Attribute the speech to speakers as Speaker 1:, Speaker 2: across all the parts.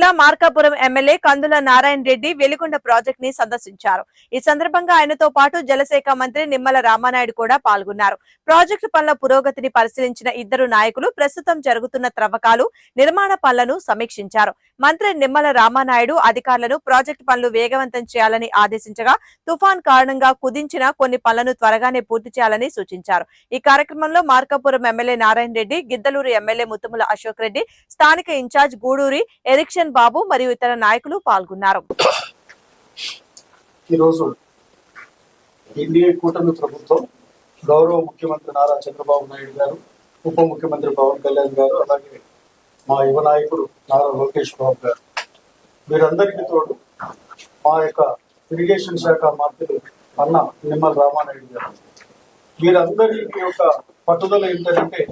Speaker 1: జిల్లా మార్కాపురం ఎమ్మెల్యే కందుల నారాయణ రెడ్డి వెలిగొండ ప్రాజెక్ట్ని సందర్శించారు. ఈ సందర్భంగా ఆయనతో పాటు జలశాఖ మంత్రి నిమ్మల రామానాయుడు కూడా పాల్గొన్నారు. ప్రాజెక్టు పనుల పురోగతిని పరిశీలించిన ఇద్దరు నాయకులు ప్రస్తుతం జరుగుతున్న త్రవ్వకాలు నిర్మాణ పనులను సమీక్షించారు. మంత్రి నిమ్మల రామానాయుడు అధికారులను ప్రాజెక్టు పనులు వేగవంతం చేయాలని ఆదేశించగా తుఫాన్ కారణంగా కుదించిన కొన్ని పనులను త్వరగానే పూర్తి చేయాలని సూచించారు. ఈ కార్యక్రమంలో మార్కాపురం ఎమ్మెల్యే నారాయణ రెడ్డి గిద్దలూరు ఎమ్మెల్యే ముత్తుముల అశోక్ రెడ్డి స్థానిక ఇన్ఛార్జ్ గూడూరి ఎరిక్షన్ బాబు మరియు ఇతర నాయకులు పాల్గొన్నారు.
Speaker 2: ఈరోజు ఎన్డీఏ కూటమి ప్రభుత్వం గౌరవ ముఖ్యమంత్రి నారా చంద్రబాబు నాయుడు గారు ఉప ముఖ్యమంత్రి పవన్ కళ్యాణ్ గారు అలాగే మా యువ నాయకుడు నారా లోకేష్ బాబు గారు. వీరందరికీ తోడు మా యొక్క ఇరిగేషన్ శాఖ మంత్రులు అన్న నిమ్మల రామానాయుడు గారు. వీరందరికీ యొక్క పట్టుదల ఏంటంటే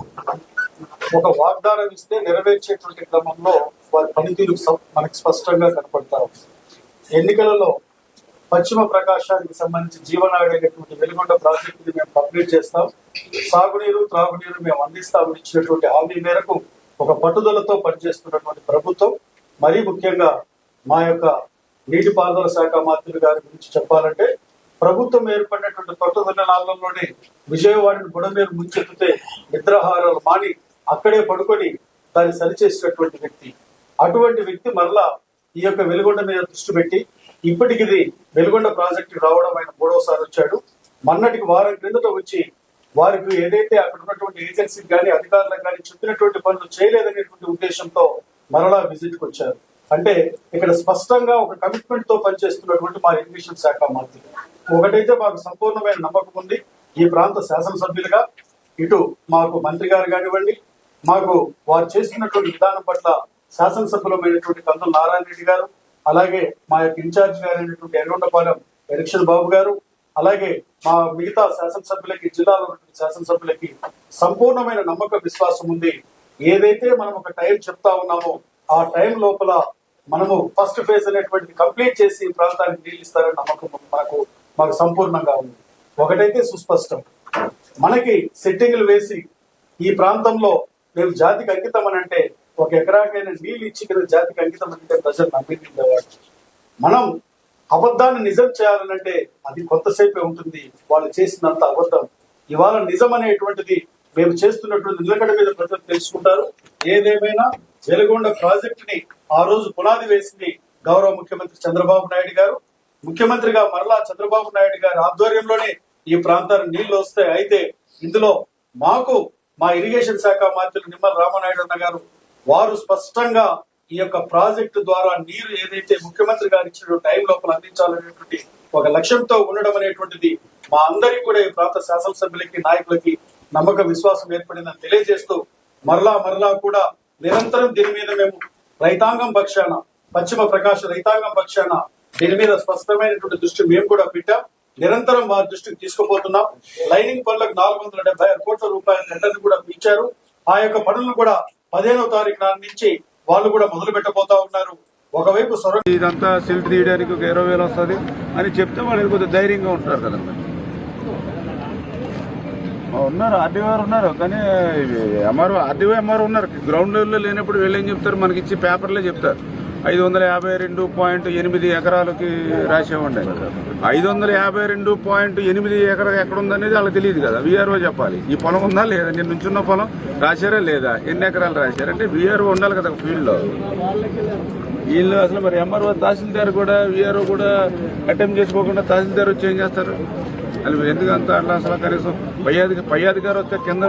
Speaker 2: ఒక వాగ్దానం ఇస్తే నెరవేర్చేటువంటి క్రమంలో వారి పనితీరు మనకు స్పష్టంగా కనపడతా ఉంది. ఎన్నికలలో పశ్చిమ ప్రకాశానికి సంబంధించి జీవనాడి అనేటువంటి వెలుగొండ ప్రాజెక్టుని మేము కంప్లీట్ చేస్తాం సాగునీరు త్రాగునీరు మేము అందిస్తామని ఇచ్చినటువంటి హామీ మేరకు ఒక పట్టుదలతో పనిచేస్తున్నటువంటి ప్రభుత్వం మరీ ముఖ్యంగా మా యొక్క నీటిపారుదల శాఖ మంత్రులు గారి గురించి చెప్పాలంటే ప్రభుత్వం ఏర్పడినటువంటి పట్టుదల నాళ్ళలోనే విజయవాడని బుడమేరు ముంచెత్తితే నిద్రాహారాలు మాని అక్కడే పడుకొని దాన్ని సరిచేసినటువంటి వ్యక్తి అటువంటి వ్యక్తి మరలా ఈ యొక్క వెలుగొండ మీద దృష్టి పెట్టి ఇప్పటికి ఇది వెలుగొండ ప్రాజెక్టు రావడం ఆయన మూడోసారి వచ్చాడు. మొన్నటికి వారం క్రిందట వచ్చి వారికి ఏదైతే అక్కడ ఉన్నటువంటి ఏజెన్సీకి కానీ అధికారులకు కానీ చెప్పినటువంటి పనులు చేయలేదనేటువంటి ఉద్దేశంతో మరలా విజిట్కు వచ్చారు. అంటే ఇక్కడ స్పష్టంగా ఒక కమిట్మెంట్తో పనిచేస్తున్నటువంటి మా ఇరిగేషన్ శాఖ మంత్రి. ఒకటైతే మాకు సంపూర్ణమైన నమ్మకం ఉంది. ఈ ప్రాంత శాసనసభ్యులుగా ఇటు మాకు మంత్రి గారు కానివ్వండి మాకు వారు చేస్తున్నటువంటి విధానం పట్ల శాసనసభ్యులమైనటువంటి కందుల నారాయణ రెడ్డి గారు అలాగే మా యొక్క ఇన్ఛార్జ్ గారైనటువంటి ఎర్రగొండపాలెం ఎలక్షన్ బాబు గారు అలాగే మా మిగతా శాసనసభ్యులకి జిల్లాలో ఉన్నటువంటి శాసనసభ్యులకి సంపూర్ణమైన నమ్మక విశ్వాసం ఉంది. ఏదైతే మనం ఒక టైం చెప్తా ఉన్నామో ఆ టైం లోపల మనము ఫస్ట్ ఫేజ్ అనేటువంటిది కంప్లీట్ చేసి ఈ ప్రాంతానికి నీళ్ళు ఇస్తారని నమ్మకం మనకు మాకు సంపూర్ణంగా ఉంది. ఒకటైతే సుస్పష్టం. మనకి సెట్టింగ్లు వేసి ఈ ప్రాంతంలో మేము జాతికి అంకితం అని అంటే ఒక ఎకరాకైనా నీళ్ళు ఇచ్చి కదా జాతికి అంకితం అంటే ప్రజలు నమ్మించేవాడు మనం అబద్ధాన్ని నిజం చేయాలనంటే అది కొంతసేపే ఉంటుంది. వాళ్ళు చేసినంత అబద్ధం. ఇవాళ నిజం అనేటువంటిది మేము చేస్తున్నటువంటి నిలకడ మీద ప్రజలు తెలుసుకుంటారు. ఏదేమైనా జలగొండ ప్రాజెక్ట్ని ఆ రోజు పునాది వేసింది గౌరవ ముఖ్యమంత్రి చంద్రబాబు నాయుడు గారు. ముఖ్యమంత్రిగా మరలా చంద్రబాబు నాయుడు గారి ఆధ్వర్యంలోనే ఈ ప్రాంతానికి నీళ్ళు వస్తాయి. అయితే ఇందులో మాకు మా ఇరిగేషన్ శాఖ మంత్రులు నిమ్మల రామనాయుడు అన్న గారు వారు స్పష్టంగా ఈ యొక్క ప్రాజెక్టు ద్వారా నీరు ఏదైతే ముఖ్యమంత్రి గారు ఇచ్చిన టైం లోపల అందించాలనేటువంటి ఒక లక్ష్యంతో ఉండడం అనేటువంటిది మా అందరికీ కూడా ఈ ప్రాంత శాసనసభ్యులకి నాయకులకి నమ్మక విశ్వాసం ఏర్పడిందని తెలియజేస్తూ మరలా మరలా కూడా నిరంతరం దీని మీద మేము రైతాంగం పక్షాన పశ్చిమ ప్రకాశ రైతాంగం పక్షాన దీని మీద స్పష్టమైనటువంటి దృష్టి మేము కూడా పెట్టాం. నిరంతరం వారి దృష్టికి తీసుకుపోతున్నాం. లైనింగ్ పనులకు నాలుగు వందల డెబ్బై ఆరు కోట్ల రూపాయల టెండర్లు కూడా ఇచ్చారు ఆ యొక్క పనులను కూడా పదిహేనవ తారీఖు నాటి నుంచి వాళ్ళు కూడా మొదలు పెట్టబోతా ఉన్నారు. ఒకవైపు సొర
Speaker 3: ఇదంతా సిల్ట్ తీయడానికి ఒక ఇరవై వేలు వస్తుంది అని చెప్తే వాళ్ళు కొద్దిగా ధైర్యంగా ఉంటారు కదా ఉన్నారు ఆర్డీఓ ఉన్నారు కానీ ఎంఆర్ఓ ఆర్డీఓ ఎంఆర్ఓ ఉన్నారు. గ్రౌండ్ లెవెల్లో లేనప్పుడు వీళ్ళు ఏం చెప్తారు? మనకి ఇచ్చి పేపర్లే చెప్తారు. ఐదు వందల యాభై రెండు పాయింట్ ఎనిమిది ఎకరాలకి రాసేవండి ఐదు వందల యాభై రెండు పాయింట్ ఎనిమిది ఎకర ఎక్కడ ఉందనేది వాళ్ళకి తెలియదు కదా. వీఆర్ఓ చెప్పాలి. ఈ పొలం ఉందా లేదా? నేను నుంచున్న పొలం రాశారా లేదా? ఎన్ని ఎకరాలు రాశారంటే వీఆర్ఓ విఆర్ఓ ఉండాలి కదా ఫీల్డ్లో వీళ్ళు అసలు మరి ఎంఆర్ఓ తహసీల్దార్ కూడా విఆర్ఓ కూడా అటెంప్ట్ చేసుకోకుండా తహసీల్దార్ వచ్చి ఏం చేస్తారు? అది ఎందుకంత అట్లా అసలు కనీసం పై అధిక పై అధికారి వస్తే కింద